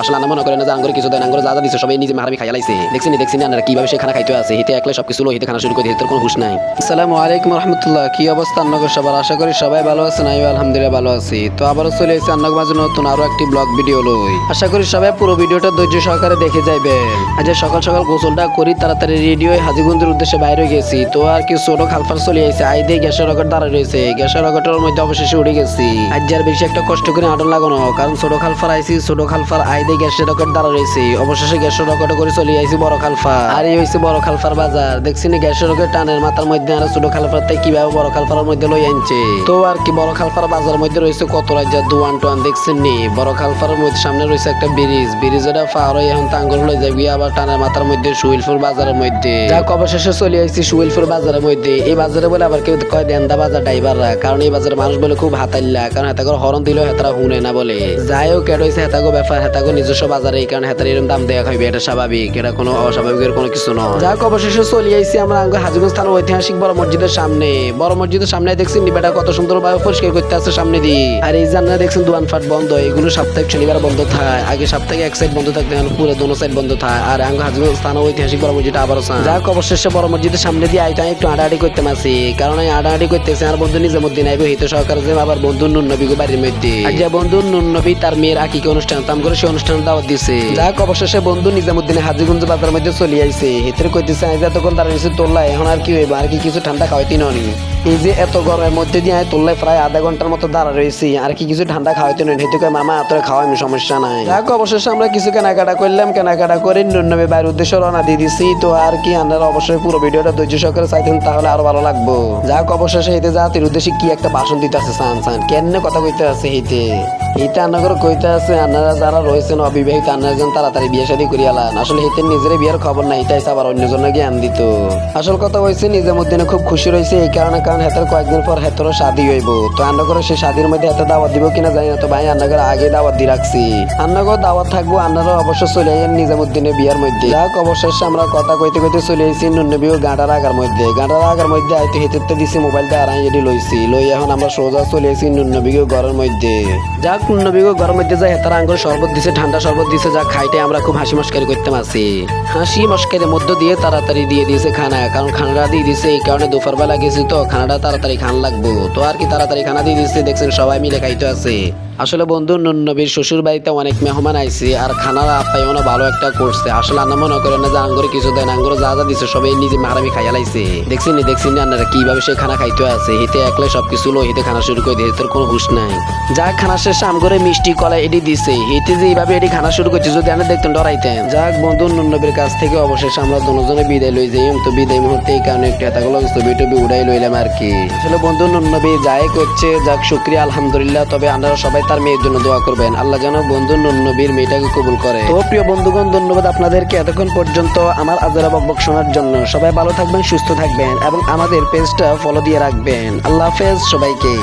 আসলে আনা মনে করেন না যে আঙ্গুরে কিছু দেন, আঙ্গুরে যা যা সবাই নিজে মারামি খাইয়া লাইছে। দেখছি নি দেখছি না কীভাবে সে খানা খাইতে আছে হিতে একলে সবকিছু লো হিতে খানা শুরু করে দিতে কোনো হুশ নাই। আসসালামু আলাইকুম রহমতুল্লাহ, কি অবস্থা আন্নগর সবার? আশা করি সবাই ভালো আছেন আমি আলহামদুলিল্লাহ ভালো আছি। তো আবারও চলে এসেছি আন্নগ মাঝে নতুন আরও একটি ব্লগ ভিডিও লই। আশা করি সবাই পুরো ভিডিওটা ধৈর্য সহকারে দেখে যাইবেন। আজ সকাল সকাল গোসলটা করি, তাড়াতাড়ি রেডিও হাজিগঞ্জের উদ্দেশ্যে বাইরে গেছি। তো আর কি ছোট খালফার চলে আইছে আই দিয়ে গ্যাসের রকেট দাঁড়ায় রয়েছে। গ্যাসের রকেটের মধ্যে অবশেষে উঠে গেছি। আজ আর বেশি একটা কষ্ট করে আটন লাগানো, কারণ ছোট খালফার আইছি, ছোট খালফার আই দিয়ে গ্যাসের রকেট দাঁড়া রয়েছে। অবশেষে গ্যাসের রকেট করে চলে আইছি বড় খালফা। আর এই হয়েছে বড় খালফার বাজার। দেখছি না গ্যাসের রকেট টানের মাথার মধ্যে আর ছোট খালফার থেকে কীভাবে বড় খালফার মধ্যে লই আনছে। তো আর কি বড় খালফার বাজার মধ্যে রয়েছে কত রাজ্যের দুয়ান টুয়ান দেখছেন নি? বড় খালফার মধ্যে সামনে রয়েছে একটা ব্রিজ। ব্রিজটা পার হয়ে এখন টাঙ্গল লই যাবি, আবার টানের মাথার মধ্যে সুইলপুর বাজারের মধ্যে। যাক, অবশেষে চলে আইছি সুইলপুর বাজারের মধ্যে। এই বাজারে বলে আবার কেউ কয় দেন্দা বাজার ড্রাইভাররা। কারণ এই বাজারের মানুষ বলে খুব হাতাইল্লা। কারণ হেতা করে হরন দিলেও হেতারা হুনে না বলে। যাই হোক, এটা হয়েছে হেতাগো ব্যাপার। হেতাগো নিজস্ব বাজারে, এই কারণে হেতার এরকম দাম দেওয়া খাইবে এটা স্বাভাবিক। এটা কোনো অস্বাভাবিকের কোনো কিছু নয়। যাক, অবশেষে চলে আইছি আমরা হাজিগঞ্জ থানার ঐতিহাসিক বড় মসজিদের সামনে। বড় মসজিদের সামনে দেখছি নিবেটা কত সুন্দর ভাবে পরিষ্কার করতে আছে সামনে দিয়ে। আর এই জানলা দেখছেন দোয়ান ফাট বন্ধ, এগুলো সাপ্তাহিক শনিবার বন্ধ থাকে আগে সপ্তাহে এক সাইড বন্ধ থাকতে, এখন পুরো দোনো সাইড বন্ধ থাকে আর আঙ্গ হাজিগঞ্জ থানার ঐতিহাসিক বড় মসজিদ আবারও যাক, অবশেষে বড় মসজিদের সামনে দিয়ে আইটা একটু আড়াআড়ি করতে মাসি কারণ এই আড়াআড়ি করতেছে, আর বন্ধু নিজামুদ্দিন আইবো হিত সহকারে যে আবার বন্ধু নুন নবী বাড়ির মধ্যে। আর যে বন্ধু নুন নবী, তার মেয়ের আকিকে অনুষ্ঠান তাম করে সেই অনুষ্ঠান দাওয়াত দিছে। যাক, অবশেষে বন্ধু নিজামুদ্দিন হাজিগঞ্জ বাজার মধ্যে চলে আইছে। হিতের কইতেছে আইজা তখন তার নিচে তোল্লা এখন আর কি হইব? আর কি কিছু ঠান্ডা খাওয়াইতে ননি এই যে এত গরমের মধ্যে দিয়ে তোল্লায় প্রায় আধা ঘণ্টার মতো দাঁড়া রয়েছি আর কি কিছু ঠান্ডা খাওয়াইতে নয় হেতু মামা এত খাওয়া, আমি সমস্যা নাই। যাক, অবশেষে আমরা কিছু কেনাকাটা করলাম। কেনাকাটা করে নুননবে বাইরের উদ্দেশ্যে রওনা দিয়ে দিছি। তো আর কি, আপনারা অবশ্যই পুরো ভিডিওটা ধৈর্য সহকারে চাইতেন, তাহলে আরও ভালো লাগবো। যাক, অবশেষে হেতে জাতির উদ্দেশ্যে কি একটা ভাষণ দিতে আছে সান সান। কেন কথা কইতে আছে হেতে আন্নাগর কইতে আছে, আপনারা যারা রয়েছেন অবিবাহিত আন্নারা যেন তাড়াতাড়ি বিয়ে শাদী করিয়ালান আসলে হেতে নিজের বিয়ের খবর নাই তাই আবার অন্যজনে জ্ঞান দিত। আসল কথা হয়েছে নিজামুদ্দিনে খুব খুশি রয়েছে এই কারণে কারণ হেতার কয়েকদিন পর হেতারও শাদি হইব। তো আন্নাগর সে শাদির মধ্যে হেতে দাওয়াত দিব কিনা জানি না, তো ভাই আন্নাগর আগে দাওয়াত দিয়ে রাখছি। আন্নাগর দাওয়াত থাকব আন্নারা অবশ্য চলে আইন নিজামুদ্দিনের বিয়ার মধ্যে। যাক অবশেষে আমরা কথা কইতে কইতে চলে আইছি নুন্নবী ও গাঁটার আগার মধ্যে। গাঁটার আগার মধ্যে আইতে হেতে দিছি মোবাইলটা আড়াই এটি লইছি। লই এখন আমরা সোজা চলে আইছি নুন্নবী ঘরের মধ্যে। যাক নুন্নবী ঘরের মধ্যে যায়, হেতার আঙ্গুল শরবত দিছে, ঠান্ডা শরবত দিছে, যা খাইতে আমরা খুব হাসি মস্কারি করতে আছি। হাসি মস্কারির মধ্য দিয়ে তাড়াতাড়ি দিয়ে দিয়েছে খানা, কারণ খানাটা দিয়ে দিছে, এই কারণে দুপুর বেলা গেছি তো, খানাটা তাড়াতাড়ি খান লাগবো। তো আর কি তাড়াতাড়ি খানা দিয়ে দিচ্ছে দেখছেন সবাই মিলে খাইতে আছে। আসলে বন্ধু নবীর শ্বশুর বাড়িতে অনেক মেহমান আইছে আর খানার আপ্যায়ন ভালো একটা করছে। আসলে আন্না মনে করেন না যে আঙ্গুরে কিছু দেন আঙ্গুরে যা যা দিছে সবাই নিজে মারামি খাইয়া লাইছে। দেখছেন নি দেখছেন নি আপনারা কীভাবে সে খানা খাইতে আছে? হিতে একলে সবকিছু লো হিতে খানা শুরু করে দিয়ে তোর কোনো হুশ নাই। যা খানা শেষে আমগরে মিষ্টি কলা এটি দিছে, হিতে যে এইভাবে এটি খানা শুরু করছে, যদি আমরা দেখতেন ডরাইতেন। যাক বন্ধু নবীর কাছ থেকে অবশেষে আমরা দুজনে বিদায় লই যাই। তো বিদায় মুহূর্তে এই কারণে একটু এতগুলো ছবি টবি উড়াই লইলাম আর কি। আসলে বন্ধু নবী যাই করছে, যাক শুক্রিয়া, আলহামদুলিল্লাহ। তবে আপনারা সবাই তার মেয়ের জন্য দোয়া করবেন। আল্লাহ যেন বন্ধু নবীর মেয়েটাকে কবুল করে। তো প্রিয় বন্ধুগণ, ধন্যবাদ আপনাদেরকে এতক্ষণ পর্যন্ত আমার আজরা বকবক শোনার জন্য। সবাই ভালো থাকবেন, সুস্থ থাকবেন এবং আমাদের পেজটা ফলো দিয়ে রাখবেন। আল্লাহ হাফেজ সবাইকে।